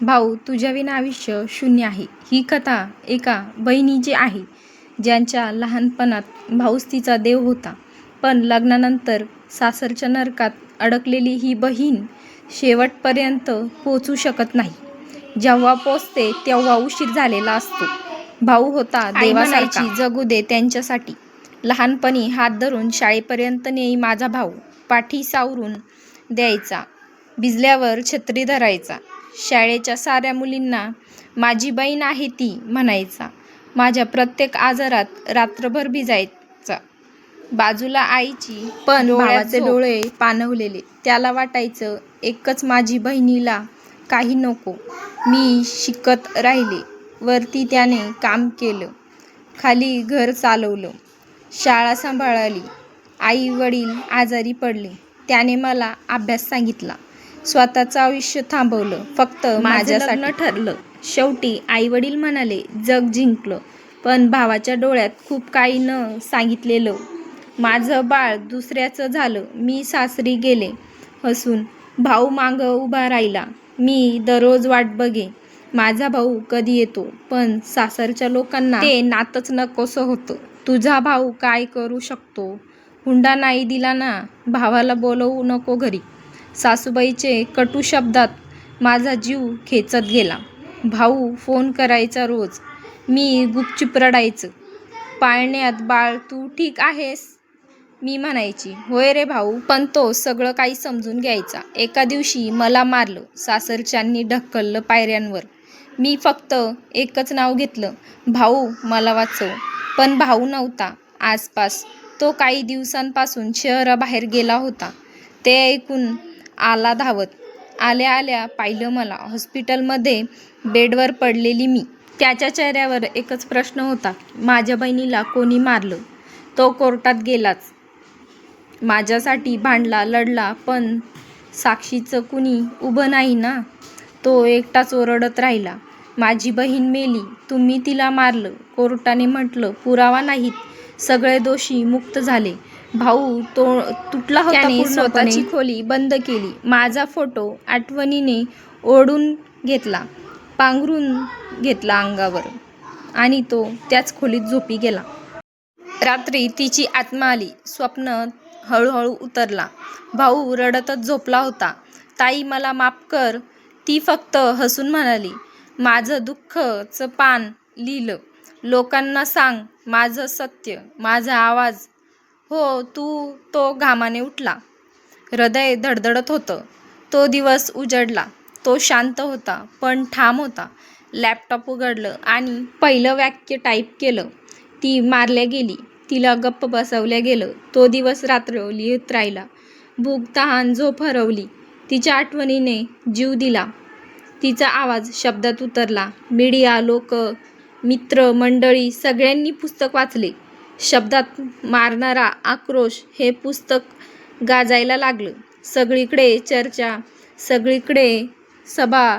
भाऊ तुझ्याविना आयुष्य शून्य आहे. ही कथा एका बहिणीची आहे ज्यांच्या लहानपणात भाऊच तिचा देव होता. पण लग्नानंतर सासरच्या नरकात अडकलेली ही बहीण शेवटपर्यंत पोचू शकत नाही. जेव्हा पोचते तेव्हा उशीर झालेला असतो. भाऊ होता देवासारखी जगू दे त्यांच्यासाठी. लहानपणी हात धरून शाळेपर्यंत नेई माझा भाऊ. पाठी सावरून द्यायचा. भिजल्यावर छत्री धरायचा. शाळेच्या साऱ्या मुलींना माझी बहीण आहे ती म्हणायचा. माझ्या प्रत्येक आजारात रात्रभर भिजायचा. बाजूला आईची पण भावाचे डोळे पाणवलेले त्याला वाटायचं एकच माझी बहिणीला काही नको. मी शिकत राहिले. वरती त्याने काम केलं. खाली घर चालवलं. शाळा सांभाळली. आई वडील आजारी पडले. त्याने मला अभ्यास सांगितला. स्वतःचं आयुष्य थांबवलं. फक्त माझ्यासाठी. ठरलं. शेवटी आई वडील म्हणाले जग जिंकलं. पण भावाच्या डोळ्यात खूप काही न सांगितलेलं. माझं बाळ दुसऱ्याचं झालं. मी सासरी गेले. हसून भाऊ मागं उभा राहिला. मी दररोज वाट बघे. माझा भाऊ कधी येतो? पण सासरच्या लोकांना ते नातच नकोसं होतं. तुझा भाऊ काय करू शकतो? हुंडा नाही दिला ना? भावाला बोलवू नको घरी. सासूबाईचे कटू शब्दात माझा जीव खेचत गेला. भाऊ फोन करायचा रोज. मी गुपचूप रडायचं. पाळण्यात बाळ तू ठीक आहेस? मी म्हणायची. होय रे भाऊ पण तो सगळं काही समजून घ्यायचा. एका दिवशी मला मारलं सासरच्यांनी ढकललं पायऱ्यांवर. मी फक्त एकच नाव घेतलं. भाऊ मला वाचव. पण भाऊ नव्हता. आसपास तो काही दिवसांपासून शहराबाहेर गेला होता. ते ऐकून आला धावत. आल्या आल्या पाहिलं मला. हॉस्पिटलमध्ये बेडवर पडलेली मी. त्याच्या चेहऱ्यावर एकच प्रश्न होता. माझ्या बहिणीला कोणी मारलं? तो कोर्टात गेलाच. माझ्यासाठी भांडला लढला पण साक्षीचं कुणी उभं नाही ना? तो एकटाच ओरडत राहिला. माझी बहीण मेली. तुम्ही तिला मारलं. कोर्टाने म्हटलं पुरावा नाहीत. सगळे दोषी मुक्त झाले. भाऊ तो तुटला होता स्वतःची खोली बंद केली. माझा फोटो आठवणीने ओढून घेतला पांघरून घेतला अंगावर आणि तो त्याच खोलीत झोपी गेला. रात्री तिची आत्मा आली स्वप्न हळूहळू उतरला. भाऊ रडतच झोपला होता. ताई मला माफ कर ती फक्त हसून म्हणाली. माझं दुःखचं पान लिहिलं. लोकांना सांग माझं सत्य माझा आवाज हो तू तो घामाने उठला. हृदय धडधडत होतं. तो दिवस उजडला. तो शांत होता पण ठाम होता. लॅपटॉप उघडलं आणि पहिलं वाक्य टाईप केलं. ती मारल्या गेली. तिला गप्प बसवल्या गेलं. तो दिवस रात्र येत राहिला. भूक तहान झोप हरवली. तिच्या आठवणीने जीव दिला. तिचा आवाज शब्दात उतरला. मीडिया लोक मित्र मंडळी सगळ्यांनी पुस्तक वाचले. शब्दात मारणारा आक्रोश हे पुस्तक गाजायला लागलं. सगळीकडे चर्चा सगळीकडे सभा.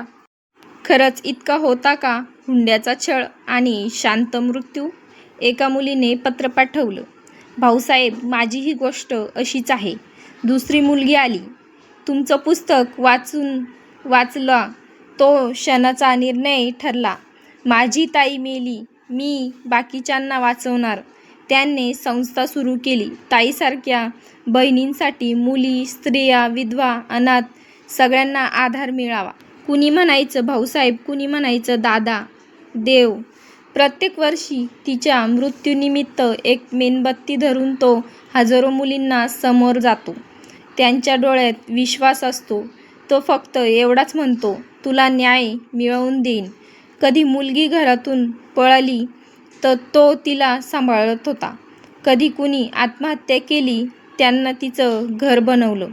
खरंच इतका होता का? हुंड्याचा छळ आणि शांत मृत्यू? एका मुलीने पत्र पाठवलं. भाऊसाहेब माझी ही गोष्ट अशीच आहे. दुसरी मुलगी आली. तुमचं पुस्तक वाचून वाचला. तो क्षणाचा निर्णय ठरला. माझी ताई मेली. मी बाकीच्यांना वाचवणार. त्यांनी संस्था सुरू केली. ताईसारख्या बहिणींसाठी मुली स्त्रिया विधवा अनाथ सगळ्यांना आधार मिळावा. कुणी म्हणायचं भाऊसाहेब कुणी म्हणायचं दादा देव. प्रत्येक वर्षी तिच्या मृत्यूनिमित्त एक मेणबत्ती धरून तो हजारो मुलींना समोर जातो. त्यांच्या डोळ्यात विश्वास असतो. तो फक्त एवढाच म्हणतो तुला न्याय मिळवून देईन. कधी मुलगी घरातून पळाली तर तो तिला सांभाळत होता. कधी कुणी आत्महत्या केली त्यांना तिचं घर बनवलं.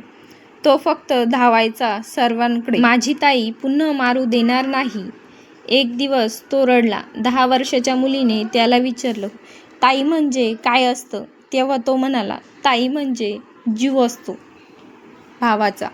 तो फक्त धावायचा सर्वांकडे. माझी ताई पुन्हा मारू देणार नाही. एक दिवस तो रडला. दहा वर्षाच्या मुलीने त्याला विचारलं ताई म्हणजे काय असतं? तेव्हा तो म्हणाला ताई म्हणजे जीव असतो. भावाचा